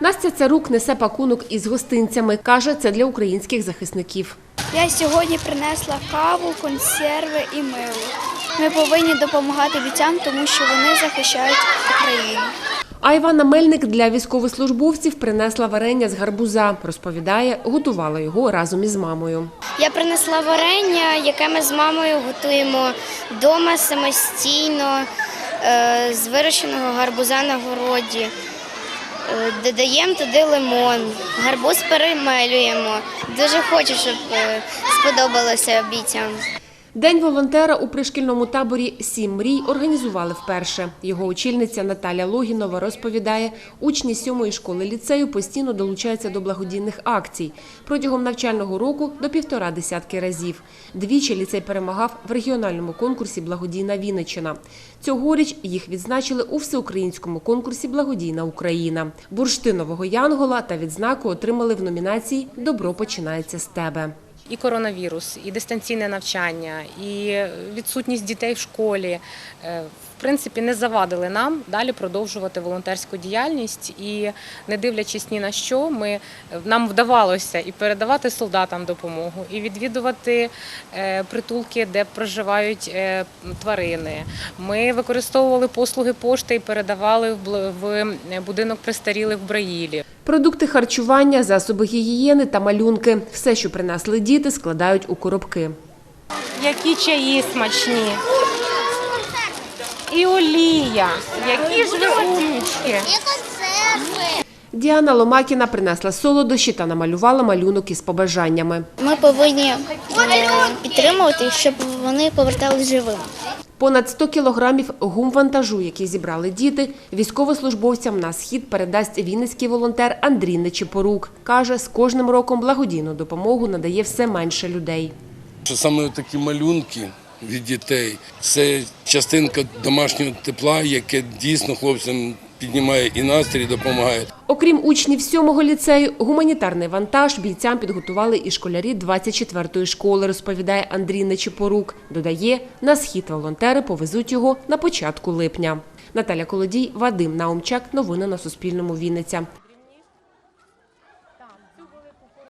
Настя Царук несе пакунок із гостинцями. Каже, це для українських захисників. Я сьогодні принесла каву, консерви і мило. Ми повинні допомагати бійцям, тому що вони захищають Україну. А Івана Мельник для військовослужбовців принесла варення з гарбуза. Розповідає, готувала його разом із мамою. Я принесла варення, яке ми з мамою готуємо вдома самостійно е, з вирощеного гарбуза на городі. Е, Додаємо туди лимон, гарбуз перемелюємо. Дуже хочу, щоб е, сподобалося бійцям. День волонтера у пришкільному таборі «Сім мрій» організували вперше. Його очільниця Наталя Логінова розповідає, учні сьомої школи ліцею постійно долучаються до благодійних акцій. Протягом навчального року до півтора десятки разів. Двічі ліцей перемагав в регіональному конкурсі «Благодійна Вінниччина». Цьогоріч їх відзначили у всеукраїнському конкурсі «Благодійна Україна». Бурштинового Янгола та відзнаку отримали в номінації «Добро починається з тебе». І коронавірус, і дистанційне навчання, і відсутність дітей в школі. Е, В принципі, не завадили нам далі продовжувати волонтерську діяльність. І не дивлячись ні на що, ми нам вдавалося і передавати солдатам допомогу, і відвідувати е, притулки, де проживають е, тварини. Ми використовували послуги пошти і передавали в в будинок престарілих в Браїлі. Продукти харчування, засоби гігієни та малюнки – все, що принесли діти, складають у коробки. Які чаї смачні. І олія. Які ж ви умнічки. Діана Ломакіна принесла солодощі та намалювала малюнок із побажаннями. Ми повинні е, підтримувати, щоб вони повертались живими. Понад 100 кілограмів гумвантажу, які зібрали діти, військовослужбовцям на схід передасть вінницький волонтер Андрій Нечипорук. Каже, з кожним роком благодійну допомогу надає все менше людей. Саме такі малюнки від дітей це частинка домашнього тепла, яке дійсно хлопцям піднімає і настрій, допомагає. Окрім учнів сьомого ліцею, гуманітарний вантаж бійцям підготували і школярі 24-ї школи, розповідає Андрій Нечипорук. Додає, на схід волонтери повезуть його на початку липня. Наталя Колодій, Вадим Наумчак. Новини на Суспільному. Вінниця.